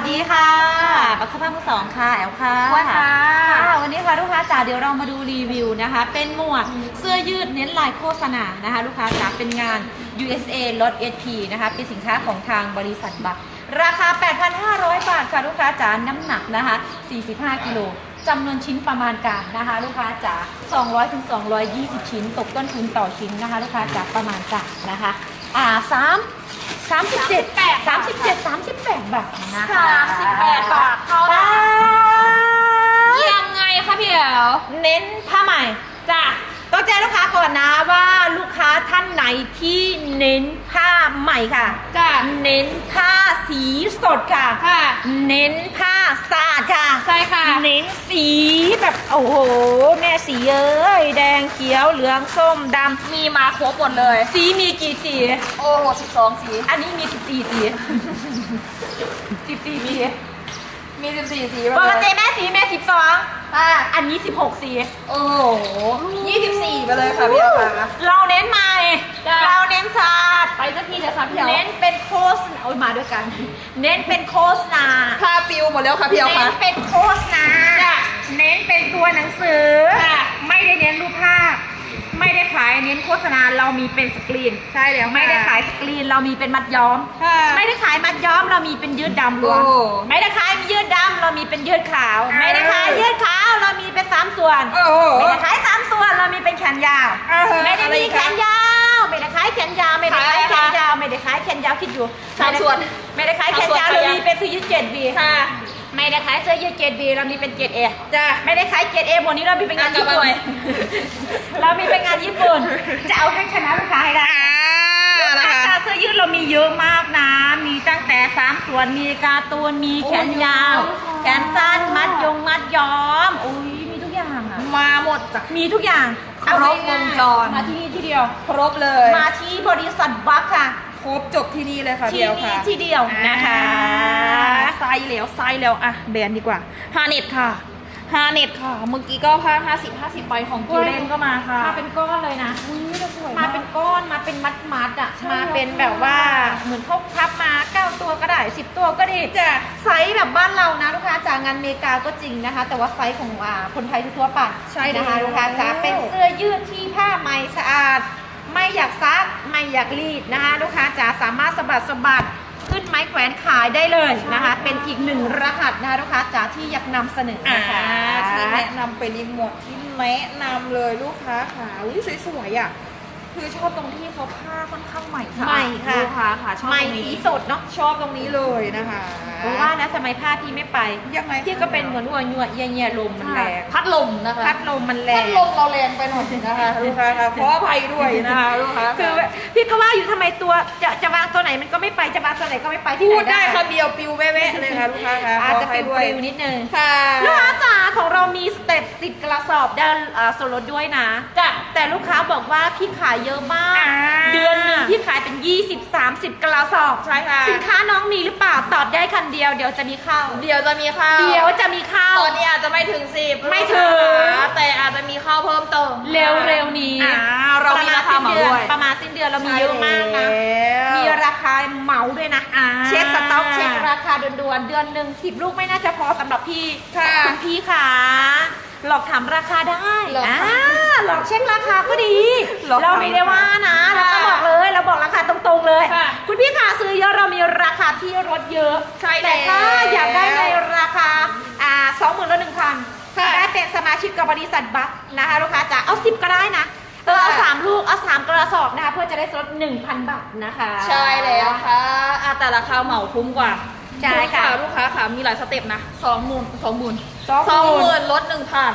วัสดีค่ะปักสภาพมือสองค่ะแอลค่ะว่าค่ะค่ะ วันนี้ค่ะลูกค้าจ๋าเดี๋ยวเรามาดูรีวิวนะคะ เป็นหมวดเสื้อยืดเน้นลายโฆษณานะคะ ลูกค้าจ๋าเป็นงาน USA ลด SP นะคะ เป็นสินค้าของทางบริษัทบัตรราคา 8,500 บาทค่ะลูกค้าจ๋าน้ำหนักนะคะ 45 กิโลจำนวนชิ้นประมาณการนะคะ ลูกค้าจ๋า200ถึง220 ชิ้น ตกต้นทุนต่อชิ้นนะคะ ลูกค้าจ๋าประมาณการนะคะ อ่าสามสามสิบเจ็ดแปดสามสิบเจ็ดสามสิบแปดบาทนะคะ 38 บาทเท่านั้นยังไงคะพี่เอ๋วเน้นผ้าใหม่จ้ะ ต้องแจ้งลูกค้าก่อนนะว่าลูกค้าท่านไหนที่เน้นผ้าใหม่ค่ะ จ้ะ เน้นผ้าสีสดค่ะ ค่ะ เน้นผ้าสะอาดค่ะ ใช่ค่ะ เน้นสีแบบโอ้โห แม่สีเอ้ยแดงเขียวเหลืองส้มดมีมาครบหมดเลยำสีมีกี่สี โอ้โห12สีอันนี้มี 14สี 14สี มี14สีปมากเลติยแม่สีแม่12อะอันนี้16สีโอ้โห24ไปเลยค่ะพี่เอ๋วค่ะเราเน้นใหม่จ้ะเราเน้นสะอาดไปสักทีเถอะค่ะพี่เอ๋วเน้นเป็นโฆษณาโอ้ยมาด้วยกัน เน้นเป็นโฆษณาผ้าปิวหมดแล้วค่ะพี่เอ๋วเน้ค่ะนเป็นโฆษณาจ้ะเน้นเป็นตัวหนังสือค่ะไม่ได้เน้นรูปภาพ ไม่ได้ขายเน้นโฆษณาเรามีเป็นสกรีน ใช่แล้วค่ะไม่ได้ขายสกรีนเรามีเป็นมัดย้อม ค่ะ ไม่ได้ขายมัดย้อมเรามีเป็นยืดดำล้วนโอ้ไม่ได้ขายยืดดำเรามีเป็นยืดขาวอ่าไม่ได้ขายยืดขาวเรามีเป็นสามส่วน โอ้โห ไม่ได้ขายสามส่วนเรามีเป็นแขนยาวอ่าฮะไม่ได้อะไรมีอีกแขคะนยาว ไม่ได้ขายแขนยาว ไม่ได้ขายขายอะไรแขคะนยาว ไม่ได้ขายแขนยาวคิดอยู่สามส่วนไม่ได้ขายแขนยาวสามส่วน เรามีเป็นเสื้อยืดเจ็ดบีค่ะไม่ได้ขายเสื้อยืดเจ็ดบีเรามีเป็นเจ็ดเอ จ้ะไม่ได้ขายเจ็ดเอหมดนี้เรามีเป็นงานอะกลัญี่บมาปุ่ใหนม่เรามี เป็นงานญี่ปุ่น จะเอาให้ชนะลูกค้าให้ได้อ่านะคะตาเสื้อยืดเรามีเยอะมากนะ มีตั้งแต่สามส่วน มีการ์ตูน มีแขนยาว โอ้ย แขนสั้น มัดยงมัดย้อม อุ้ยมีทุกอย่างอะมาหมดจ้ะ มีทุกอย่างครบวงจร มาที่นี่ที่เดียว ครบเลยมาที่บริษัทบัคค่ะ ครบจบที่นี่เลยค่ะที่เดียวนี่ค่ะที่เดียวนะคะไซส์แล้วไซส์แล้วอะแบรนด์ดีกว่าฮาเน็ตค่ะ ฮาเน็ตค่ะ เมื่อกี้ก็ผ้า50 50ไปของกิวเลนก็มาค่ะ มาเป็นก้อนเลยนะอุ้ยสวยมาเป็นก้อนมาเป็นมัดมัดๆอะใช่มาเป็นแบบว่าเหมือนเขาพับมา9ตัวก็ได้10ตัวก็ดีจ้ะไซส์แบบบ้านเรานะลูกค้าจากงานอเมริกาก็จริงนะคะ แต่ว่าไซส์ของอ่าคนไทยทั่วๆไปใช่นะคะแล้ว ลูกค้าจ๋าเป็นเสื้อยืดที่ผ้าไหมสะอาด ไม่อยากซักไม่อยากรีดนะคะ ลูกค้าจ๋าสามารถสะบัดสะบัด ขึ้นไม้แขวนขายได้เลยนะคะ เป็นอีกหนึ่งรหัสนะคะลูกค้าจ๋าที่อยากนำเสนออ่านะคะ ที่แนะนำเป็นอีกหมวดที่แนะนำเลยลูกค้าค่ะอุ้ยสวยๆอะ คือชอบตรงที่เขาผ้าค่อนข้างใหม่สะอาดใหม่ค่ะ ลูกค้าค่ะชอบไหมตรงสีนี้สดเนาะชอบตรงนี้เลยนะคะเพราะว่านะสมัยผ้าพี่ไม่ไปยังไงพี่ก็เป็นเหมือนหัวหยวดเยี่ยๆลมมันแรงพัดลมนะคะพัดลมมันแรพังดลมเราแรงไปหน่อยนะคะลูกค้าค่ะขออภัยด้วยนะคะลูกค้าคือพี่ก็ว่าอยู่ทำไมตัวจะจะวางตัวไหนมันก็ไม่ไปจะวางตัวไหนก็ไม่ไปที่พูไหนดได้คำเดียวปิวแว่ๆเลยค่ะลูกค้าค่ะอาจจะเป็นขปออภัยลิวด้วยนิดนึง ค่ะ ลูกค้าจ๋าของเรามีสเต็ปสิบกระสอบด้านอ่าส่วนลดด้วยนะ จ้ะ แต่ลูกค้าบอกว่าพี่ขายเยอะมาก อ่า เดือนหนึ่งพี่ขายเป็น 20 30 กระสอบ ใช่ค่ะ สินค้าน้องมีหรือเปล่าตอบได้คันเดียวเดี๋ยวจะมีเข้า เดี๋ยวจะมีข้าวเดี๋ยวจะมีเข้า ตอนนี้อาจจะไม่ถึงสิบไม่ถึง แต่อาจจะมีข้าวเพิ่มเติมเร็วๆนี้อ่าเรามีราคาเหมาด้วยประมาณสิ้นเดือนเรามีเยอะมากนะมีมีราคาเหมาด้วยนะ อ่า เช็คสต็อกเช็คราคาด่วนๆเดือนหนึ่งสิบลูกไม่น่าจะพอสำหรับพี่ค่ะ ณพี่ค่ะ หลอกถามราคาได้หลอกอ่าถามหลอกเช็คราคาก็ดี หลอกถามเราไม่ได้ว่านะ เราค่ะก็บอกเลย เราบอกราคาตรงๆเลย ค่ะคุณพี่ค่ะซื้อเยอะเรามีราคาที่ลดเยอะใช่แต่ถ้าแล้วอยากได้ในราคาอ่าสองหมื่นละหนึ่งพันค่ะ ได้เป็นสมาชิกกับบริษัทบัคนะคะลูกค้าจ๋าเอาสิบก็ได้นะเออเอาสามลูกเอาสามกระสอบนะคะเพื่อจะได้ลดหนึ่งพันบาทนะคะ ใช่แล้วค่ะอะแต่ราคาเหมาคุ้มกว่า ใช่ค่ะ ลูกค้าค่ะมีหลายสเต็ปนะสองหมื่นสองหมื่นสองหมื่นสองหมื่นลดหนึ่งพัน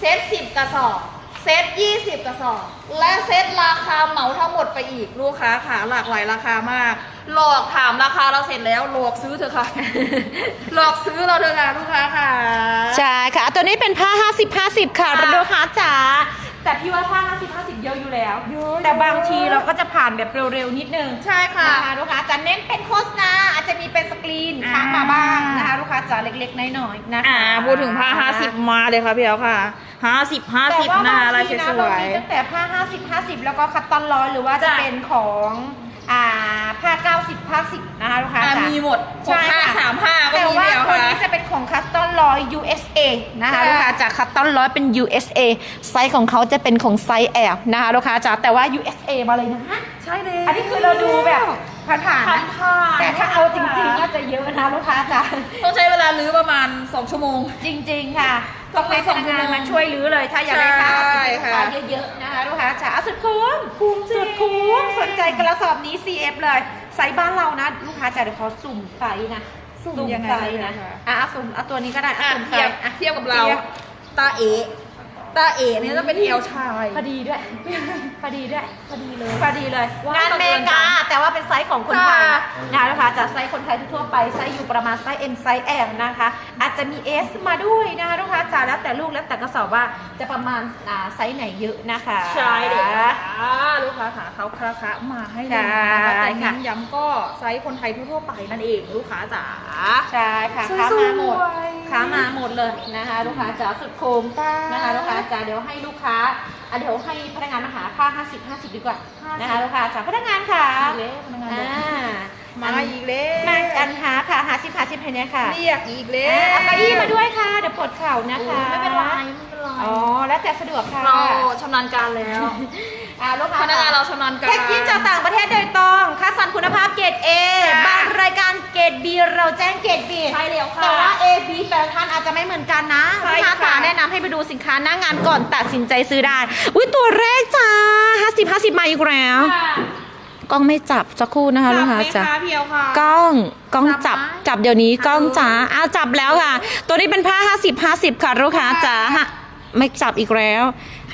เซตสิบกระสอบ เซตยี่สิบกระสอบ และเซตราคาเหมาทั้งหมดไปอีกลูกค้าค่ะหลากหลายราคามาก หลอกถามราคาเราเสร็จแล้วหลอกซื้อเถอะค่ะ หลอกซื้อเราเถอะค่ะลูกค้าค่ะ ใช่ค่ะ ตัวนี้เป็นผ้า50 50ค่ะค่ะลูกค้าจ๋าแต่พี่ว่าผ้า50 50 เยอะอยู่แล้วเยอะแต่บางทีเราก็จะผ่านแบบเร็วๆ นิดนึง ใช่ค่ะนะคะลูกค้าจะเน้นเป็นโฆษณา นะคะลูกค้าจ๋าเล็กๆน้อยๆนะคะอ่าพูดถึงผ้าห้าสิบมาเลยค่ะพี่เอ๋ค่ะห้าสิบห้าแต่สิบว่านะบางอะไรทีสนะเราวยมีตั้งแต่ผ้า50 50แล้วก็คัตตอนร้อยหรือว่าจะจ้ะเป็นของอ่าผ้าผ้า90ผ้า10นะคะลูกค้าอะจ๋ามีหมดใช่หกห้าค่ะสามห้าก็แต่มีว่าเดียวตัวค่ะนี้จะเป็นของคัสตอนร้อย USA นะคะค่ะลูกค้าจากคัสตอนร้อยเป็น USA ไซส์ของเขาจะเป็นของไซส์ L นะคะลูกค้าจ๋าแต่ว่า USA มาเลยนะใช่เลยอันนี้คือเราดูแบบ ผ่านๆผ่านะนผ่านแต่ถ้าเอาจริงๆน่าจะเยอะนะลูกค้าจ๋าต้องใช้เวลาลื้อประมาณ 2 ชั่วโมง จริง ๆ ค่ะต้ต้อองงให้ให้สพองนักงานชั่วโมงมาช่วยรื้อเลย ถ้าอยากได้ผ้าใช่สิบค่ะ ผ้าเยอะๆนะคะลูกค้าจ๋าสุดคุ้มคุ้มสุดคุ้มสนใจกระสอบนี้ CF เลยไซส์บ้านเรานะลูกค้าจ๋าเดี๋ยวเขาสุ่มไซส์นะสุ่มยังไงไซส์นะคะอะเอาสุ่มเอาตัวนี้ก็ได้อะสุ่มไซเทียบส์อะ เทียบกับเราทียบ ตาเอ ตาเอเนี่ยจะเป็นเอวชาย พอดีด้วย พอดีด้วย พอดีเลย พอดีเลยว้าวงานอเมริกา แต่ว่าเป็นไซส์ของคนไทยค่ะนะคะลูกค้าจากไซส์คนไทยทั่วๆไปไซส์อยู่ประมาณไซส์ M ไซส์ L นะคะ อาจจะมี S มาด้วยนะคะลูกค้าจ๋าแล้วแต่ลูกแล้วแต่กระสอบว่าจะประมาณอ่าไซส์ไหนเยอะนะคะใช่เลยค่ะลูกค้าค่ะเขาคาคะมาให้เลยนะคะใช่แต่ค่ะย้ำย้ำก็ไซส์คนไทยทั่วๆไปนั่นเองลูกค้าจ๋าใช่ค่ะสวยค้ามาหมดๆค้ามาหมดเลยนะคะ ลูกค้าจ๋าสุดคุ้มนะคะลูกค้าจ๋าเดี๋ยวให้ลูกค้าอะเดี๋ยวให้พนักงานมาหาค่า 50 50 ดีกว่า50นะคะลูกค้าจ๋าพนักงานค่ะอีกแล้วพนักงานบอกอ่ามาอีกแล้มาวอันหาค่ะหาสิบหาสิบให้เนี่ยค่ะเรียกอีกแล้อ่าวเอาเก้าอี้มาด้วยค่ะเดี๋ยวปวดเข่านะคะไม่เป็นไรไม่เป็นไรอ๋อแล้วแต่สะดวกค่ะเราชำนาญการแล้ว อ่าลูกค้าพนักงานเราชำนาญการแพ็กกิ้งจากต่างประเทศโดยตรงค่าสันคุณภาพเกรด A ค่ะ บางรายการเกรด B เราแจ้งเกรด B ใช่แล้วค่ะ แต่ว่า A B แต่ละท่านอาจจะไม่เหมือนกันนะใช่ลูกค้าค่ะ จ๋าแนะนำให้ไปดูสินค้าหน้างานก่อนตัดสินใจซื้อได้ อุ้ยตัวแรกจ้า50 50มาอีกแล้วค่ะกล้องไม่จับสักครู่นะคะลูกค้าจัจ๋าบไหมคะเพียวค่ะ กล้องกล้องจับจับไหมจับเดี๋ยวนี้กล้องฮัลโหลจ๋าอ้าวจับแล้วค่ะ ตัวนี้เป็นผ้า 50 50 ค่ะลูกค้าจ๋าฮะไม่จับอีกแล้ว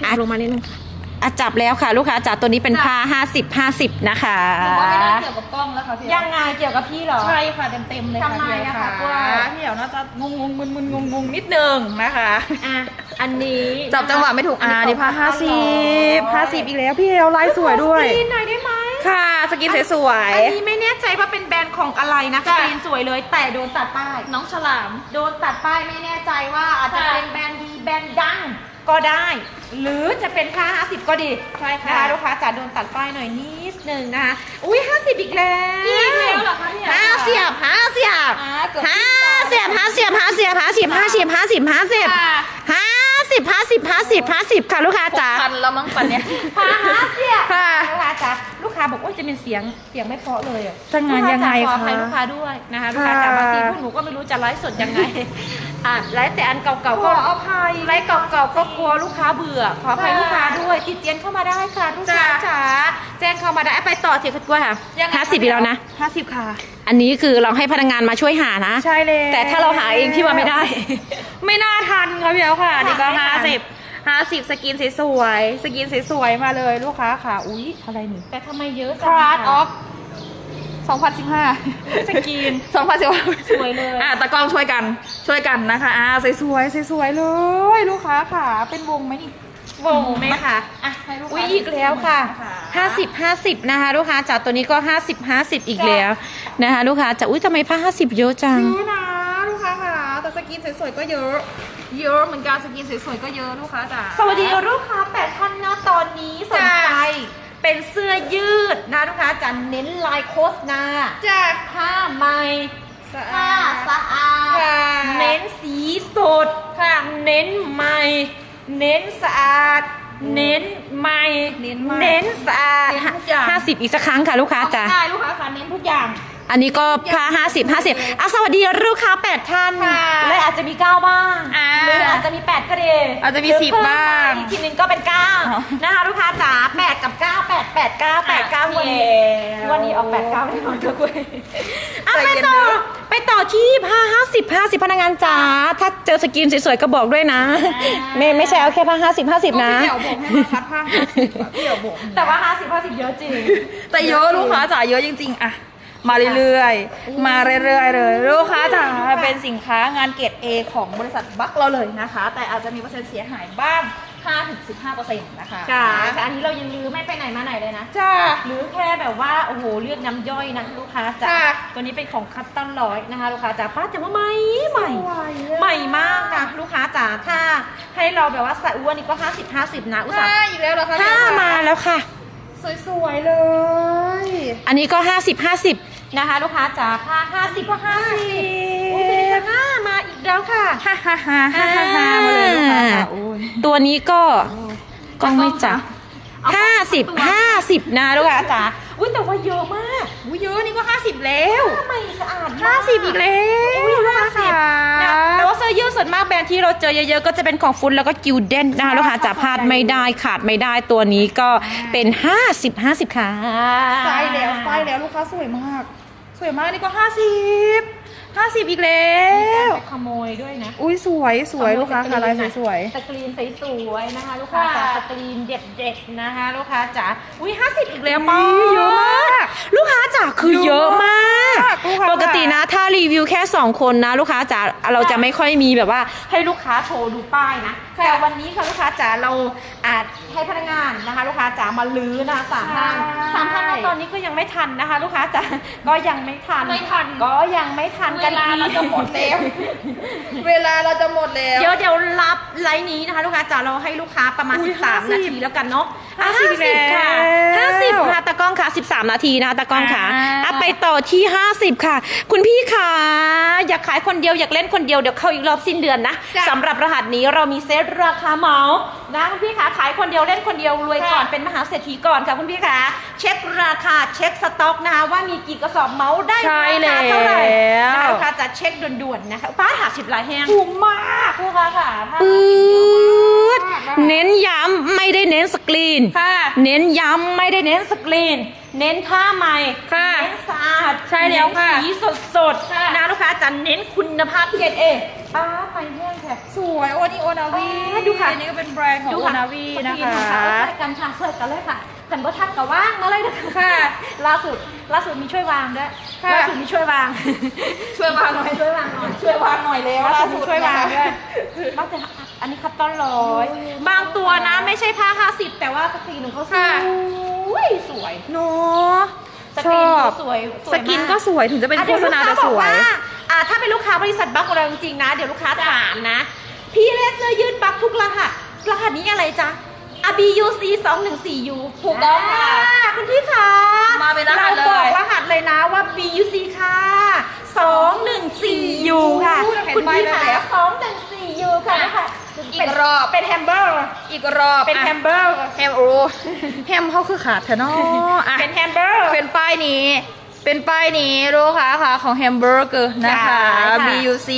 อะลงมานิดนึงค่ะ อะจับแล้วค่ะ ลูกค้าจ๋าตัวนี้เป็นผ้า50 50 นะคะหนูว่าไม่น่าเกี่ยวกับกล้องแล้วค่ะพี่ยังไงเกี่ยวกับพี่เหรอ ใช่ค่ะเต็มเต็มๆเลยค่ะทำไมพี่อะค่ะคะกล้วยพี่เดี๋ยวน่าจะงงงมึนมึนงงงๆนิดนึงนะคะอะอันนี้จับจังหวะไม่ถูกอ่านี่ผ้าห้าสิบห้าสิบอีกแล้วพี่เอลลายสวยด้วยสกรีนหน่อยได้ไหมค่ะสกินสวยอันนี้ไม่แน่ใจว่าเป็นแบรนด์ของอะไรนะสจ้ะกรีนสวยเลย แต่โดนตัดป้ายๆน้องฉลาม โดนตัดป้ายไม่แน่ใจว่าอาจจะค่ะเป็นแบรนด์ดีแบรนด์ดัง ก็ได้ หรือจะเป็นค่า50 ก็ดีใช่ค่ะนะคะลูกค้าจ๋าโดนตัดป้ายหน่อยนิดนึงนะคะอุ้ย50 อีกแล้วอีกแล้วเหรอคะเนี่ยห้าเสียบห้าเสียบอ่าเกือบห้าเสียบห้าเสียบห้าเสียบห้าสิบห้าสิบห้าสิบห้าสิบค่ะห้าสิบห้า สิบห้าสิบห้าสิบค่ะลูกค้าจ๋า พันแล้วมั้งปันเนี้ยห้าเสียบค่ะ ลูกค้าจ๋าลูกค้าบอกว่าจะเป็นเสียงเสียงไม่เพราะเลยอะจะงานยังไงลูกค้าจ๋าขออคะภัยลูกค้าด้วยนะคะลูกค้าจ๋าค่ะ บางทีพวกหนูก็ไม่รู้จะไลฟ์สดยังไงอะไลฟ์แต่อันเก่าๆขก็ออภัยไลฟ์เก่าๆก็กลัวลูกค้าเบื่อขออภัยค่ะลูกค้าด้วยติดเตียนเข้ามาได้ค่ะลูกค้าจ้ะจ๋าแจ้งเข้ามาได้ไปต่อเถอะคุณกล้วยค่ะยังไงห้าสิบอีกแล้วนะ ห้าสิบค่ะ อันนี้คือเราให้พนักงานมาช่วยหานะ ใช่เลยแต่ถ้าเราหาเองพี่ว่าไม่ได้ ไม่น่าทันค่ะพี่เอลค่ะนี่ก็ไม่ทัห้านสิบ ห้าสิบสกินสวยๆสกินสวยๆมาเลยลูกค้าค่ะ อุ๊ย อะไรหนึ่งแต่ทำไมเยอะคลาสออฟ2015 สกิน 2015สวยเลย อะตะกล้องช่วยกันช่วยกันนะคะ อ่าสวยๆสวยๆเลยลูกค้าค่ะ เป็นวงไหมนี่ วงไหมคะอะให้ลูกค้าอุ้ยอีกแล้วค่ะค่ะ50 50 นะคะ ลูกค้าจากตัวนี้ก็ 50 50 อีกแล้วนะคะ ลูกค้าจากอุ้ยทำไมผ้า50 เยอะจังเยอะนะลูกค้าค่ะแต่สกินสวยๆก็เยอะ เยอะเหมือนกันสกินสวยๆก็เยอะลูกค้าจ๋า สวัสดีลูกค้าแปดท่านนะตอนนี้สนใจเป็นเสื้อยืดนะลูกค้าจะเน้นลายโฆษณาจ้าผ้าไหมสะผ้าอาด สะอาด ค่ะเน้นสีสดค่ะเน้นใหม่ เน้นสะอาด เน้นใหม่เน้นใหม่เน้นสะอาดเน้นทุกอย่าง ห้าสิบอีกสักครั้งค่ะลูกค้าจ้ะ ได้ลูกค้าค่ะเน้นทุกอย่าง อันนี้ก็ผ้าห้าสิบห้าสิบอะสวัสดีลูกค้าแปดท่านค่ะและอาจจะมีเก้าบ้างอ่าหรืออาจจะมีแปดก็ดีอาจจะมีหรืสิบเพิ่มบ้างอีกทีหนึงก็เป็นเก้าอ๋อนะคะลูกค้าจ๋าแปดกับเก้าแปดแปดเก้าแปดเก้าอะวันนี้แล้ววันนี้เอาแปดเก้าไม่นอนก็คุยอะใจไปเย็นต่อเด้อไปต่อที่ผ้าห้าสิบห้าสิบพนักงานจ๋าถ้าเจอสกินสวยๆก็บอกด้วยนะ ไม่ไม่ใช่เอาแค่ผ้าห้าสิบห้าสิบนะ พี่เดี๋ยวบอกให้มาคัดผ้าห้าสิบอะพี่เดี๋ยวบอกแต่ว่าห้าสิบห้าสิบเยอะจริง แต่เยอะลูกค้าจ๋าเยอะจริงๆอะ มาเรื่อยๆ มาเรื่อยๆเลยลูกค้าจ๋าเป็นสินค้างานเกรด A ของบริษัทบัคเราเลยนะคะ แต่อาจจะมีเปอร์เซ็นต์เสียหายบ้าง 5-15%นะคะ ค่ะแต่อันนี้เรายังลือไม่ไปไหนมาไหนเลยนะ จ้าหรือแค่แบบว่า โอ้โห เลือกน้ำย่อยนะลูกค้าจ๋าค่ะตัวนี้เป็นของคัตตันร้อยนะคะ ลูกค้าจ๋าป้าแต่ว่าใหม่ใหม่สวยอะ ใหม่มากนะลูกค้าจ๋าถ้าให้เราแบบว่าใส่อ้วนนี่ก็ 50 50 นะอุตส่าผ้าห์อีกแล้วเหรอคะห้ามาแล้วค่ะ สวยๆเลย อันนี้ก็ 50 50 นะคะ ลูกค้าจ๋าผ้า50ก็50อุ้ยเป็นผ้ามาอีกแล้วค่ะฮ่าฮ่าฮ่าฮ่าฮ่าฮ่ามาเลยลูกค้าค่ะโอ้ยตัวนี้ก็กล้องไม่จับเอาห้าสิบตัวห้าสิบนะลูกค้าจ๋าอุ้ยแต่ว่าเยอะมาก อุ้ยเยอะนี่ก็ห้าสิบแล้วทำไมสะอาดมากห้าสิบอีกแล้วอุ้ยห้าสิบนะแต่ว่าเสื้อยืดส่วนมากแบรนด์ที่เราเจอเยอะๆ ก็จะเป็นของฟุตแล้วก็กิลเด้นนะคะลูกค้าจ๋าพลาดไม่ได้ขาดไม่ได้ตัวนี้ก็เป็น 50 50 ค่ะ ไซส์แล้วไซส์แล้วลูกค้าสวยมาก สวยมากนี่ก็ห้าสิบ ห้าสิบอีกแล้วไปขโมยด้วยนะ อุ้ยสวยสวยลูกค้าค่ะลายสวยสกรีนสวยๆนะคะลูกค้าจ๋าค่ะ สกรีนเด็ดๆนะคะลูกค้าจ๋าอุ้ยห้าสิบอีกแล้วอุ๊ป้ยเยอะมาก ลูกค้าจ๋าคือเยอะมากลูกค้าปกตินะถ้ารีวิวแค่ 2 คนนะ ลูกค้าจ๋าเราจะไม่ค่อยมีแบบว่า ให้ลูกค้าโชว์ดูป้ายนะค่ะแต่วันนี้ค่ะลูกค้าจ๋าเราอาจให้พนักงานนะคะ ลูกค้าจ๋ามาลื้อนะคะสามท่านใช่สามท่านนะตอนนี้ก็ยังไม่ทันนะคะ ลูกค้าจ๋าก็ยังไม่ทันไม่ทัน ก็ยังไม่ทันเวกันลาอีกเราจะหมดแล้ว เวลาเราจะหมดแล้ว เดี๋ยวเดี๋ยวรับไลน์นี้นะคะ ลูกค้าจ๋าเราให้ลูกค้าประมาณ อุ๊ย13 นาทีแล้วกันเนาะห้าสิบ50ค่ะแล้ว50ค่ะตะกล้องค่ะ 13 นาทีนะคะตะกล้องค่ะอ่า อะไปต่อที่ 50 ค่ะ คุณพี่ค่ะอยากขายคนเดียวอยากเล่นคนเดียวเดี๋ยวเข้าอีกรอบสิ้นเดือนนะจ้ะ สำหรับรหัสนี้เรามีเซตราคาเหมา นะคุณพี่คะขายคนเดียวเล่นคนเดียวรวยก่อนค่ะเป็นมหาเศรษฐีก่อนค่ะคุณพี่คะเช็คราคาเช็คสต็อกนะคะว่ามีกี่กระสอบเหมาได้ใช่ราคาเท่าไหร่แล้วนะคะลูกค้าจะเช็คด่วนๆนะคะป้าหาสิบลายแห้งถูกมากลูกค้าค่ะผ้าปืดดเน้นย้ำไม่ได้เน้นสกรีนค่ะเน้นย้ำไม่ได้เน้นสกรีน เน้นผ้าใหม่ค่ะเน้นสะอาดใช่แล้วค่ะเน้นสีสดสดๆค่ะ นะลูกค้าจะเน้นคุณภาพเกรดเอป้าไปแห้งแค่สวยโอนี่โอนาวีอ่าดูค่ะ อันนี้ก็เป็นแบรนด์ของโอนาวีนะสกรีคะ ของเขาใส่กันค่ะเสิร์ฟกันเลยค่ะกันบ่ทักกับว่างมาเลยนะคะค่ะล่าสุดล่าสุดมีช่วยวางด้วยค่ะ ล่าสุดมีช่วยวาง ช่วยวางหน่อยช่วยวางหน่อย ช่วยวางหน่อยแล้วล่าสุดมีช่วยวางด้วยนะคะบางแต่อันนี้คัตตอนร้อย บางตัวนะไม่ใช่ผ้า 50 แต่ว่าสกรีนของเขาสค่ะว ยสวยเนาะสชกรีนอบเขาสวยสวยสกินก็สวยถึงจะเป็นอะโฆษณาแต่สวยเดี๋ลูกค้าบอกอ่าถ้าเป็นลูกค้าบริษัทบัคของเราจริงๆนะ เดี๋ยวลูกค้าถามนะ พี่เลสเสื้อยืดบัคทุกรหัสรหัสนี้อะไรจ๊ะ ABUC 214U ถูกต้องค่ะอ่าคุณพี่คะมาเป็นรหัสเลยาบอกรหัสเลยนะว่า BUC ค่ะ 214U ค่ะอู้เราเห็นคุณใบพี่มาคะแล้ว 214U ค่ะนะคะ อีกรอบ เป็นแฮมเบอร์เกอร์อีกรอบเป็นแฮมเบอร์เกอร์แฮมโอแฮมเขาคือขาดเถอะเนาะอะเป็นแฮมเบอร์เกอร์เป็นป้ายนี้ เป็นป้ายนี้ลูกค้าค่ะของแฮมเบอร์เกอร์นะคะ ใช่ค่ะ BUC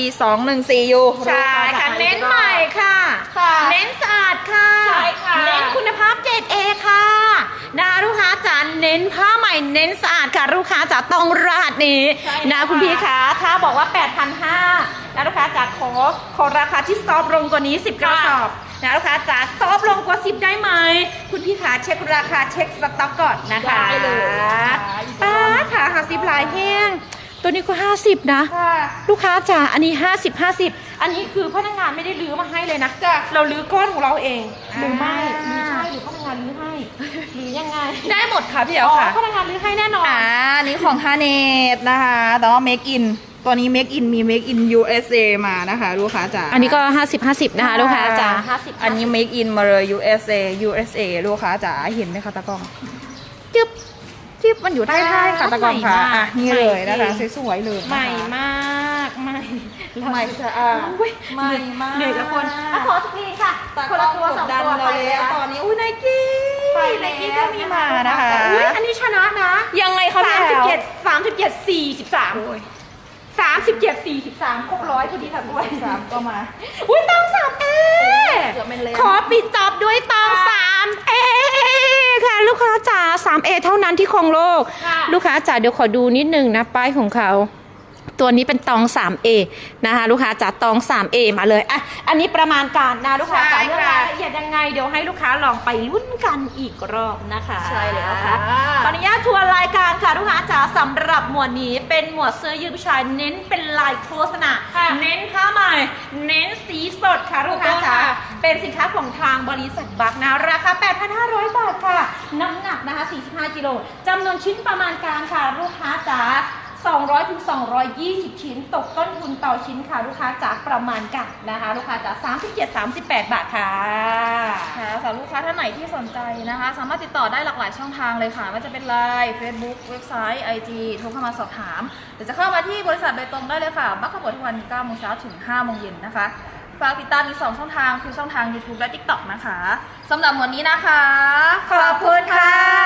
214 U ใช่ค่ะเน้นใหม่ค่ะ ค่ะ เน้นสะอาดค่ะ ใช่ค่ะเน้นคุณภาพเกรดเอค่ะนะลูกค้าจ๋าเน้นผ้าใหม่เน้นสะอาดค่ะลูกค้าจ๋าต้องรหัสนี้ใช่นะค่ะคุณพี่คะถ้าบอกว่า 8,500นะลูกค้าจ๋าขอขอราคาที่ซอฟต์ลงกว่านี้ 10 กระสอบ นะลูกค้าจ๋าซอฟต์ลงกว่า10ได้ไหม คุณพี่ขาเช็คราคาเช็คสต็อกก่อนนะคะได้เลยป้าขาหาสิบลายแห้ง ตัวนี้ก็ 50 นะ ค่ะ ลูกค้าจ๋าอันนี้ 50 50 อันนี้คือพนักงานไม่ได้รื้อมาให้เลยนะ จ้ะเรารื้อก้อนของเราเองอ่าหรือไม่หรือใช่หรือพนักงานรื้อให้ หรือยังไงได้หมดค่ะพี่เอ๋อ๋อค่ะพนักงานรื้อให้แน่นอน อ่าอันนี้ของฮาเนตนะคะ แต่ว่า make in ตัวนี้ make in มี make in USA มานะคะลูกค้าจ๋าอันนี้ก็ 50 50 นะคะ ลูกค้าจ๋า50อันนี้ make in มาเลย USA USA ลูกค้าจ๋าเห็นไหมคะตากล้องจึ๊บจึ๊บมันอยู่ใต้ท้ายค่ะตากล้องค่ะอะนี่เลยนะคะสวยๆเลยนะคะใหม่มากใหม่ใหม่สะอาดอุ๊ยใหม่มากเหนื่อยละคนอะขอสกรีนค่ะตาคนกล้ละองตัวกสอดงดันตัวเราไปแล้วแล้วตอนนี้อุ้ยไนกี้ไปไนแล้วกี้ก็มีมานะคะอุ้ยอันนี้ชนะนะ ยังไงคะสามพี่สิบแอ๋วเจ็ดสามสิบเจ็ดสี่สิบสาม สามสิบเจ็ดสี่สิบสามครบร้อยพอดีค่ะด้วยสามก็มา อุ้ยตองสามเอเกือบไม่เล่นขอปิดจอบด้วยตองสามเอค่ะลูกค้าจ๋าสามเอเท่านั้นที่ครองโลก ค่ะ ลูกค้าจ๋าเดี๋ยวขอดูนิดนึงนะป้ายของเขา ตัวนี้เป็นตอง 3A นะคะ ลูกค้าจ๋าตอง 3A มาเลยอะอันนี้ประมาณการนะลูกค้าจ๋าใช่เรื่องค่ะรายละเอียดยังไงเดี๋ยวให้ลูกค้าลองไปลุ้นกันอีกรอบนะคะใช่แล้วค่ะขออนุญาตทวนรายการค่ะลูกค้าจ๋าสำหรับหมวดนี้เป็นหมวดเสื้อยืดผู้ชายเน้นเป็นลายโฆษณาค่ะเน้นผ้าใหม่ เน้นสีสดค่ะลูกค้าจ๋าถูกต้องค่ะเป็นสินค้าของทางบริษัทบักนะราคา 8,500 บาทค่ะ น้ำหนักนะคะ 45 กิโลจำนวนชิ้นประมาณการค่ะลูกค้าจ๋า 200ถึง220 ชิ้น ตกต้นทุนต่อชิ้นค่ะ ลูกค้าจากประมาณกันนะคะ ลูกค้าจาก37 38 บาทค่ะค่ะสำหรับลูกค้าท่านไหนที่สนใจนะคะ สามารถติดต่อได้หลากหลายช่องทางเลยค่ะไม่ว่าจะเป็น Line Facebook เว็บไซต์ IG โทรเข้ามาสอบถาม หรือจะเข้ามาที่บริษัทโดยตรงได้เลยค่ะ บัคขบทุกวัน9โมงเช้าถึง5โมงเย็นนะคะฝากติดตามอีก2ช่องทางคือช่องทาง YouTube และ TikTok นะคะสำหรับวันนี้นะคะ ขอบคุณค่ะ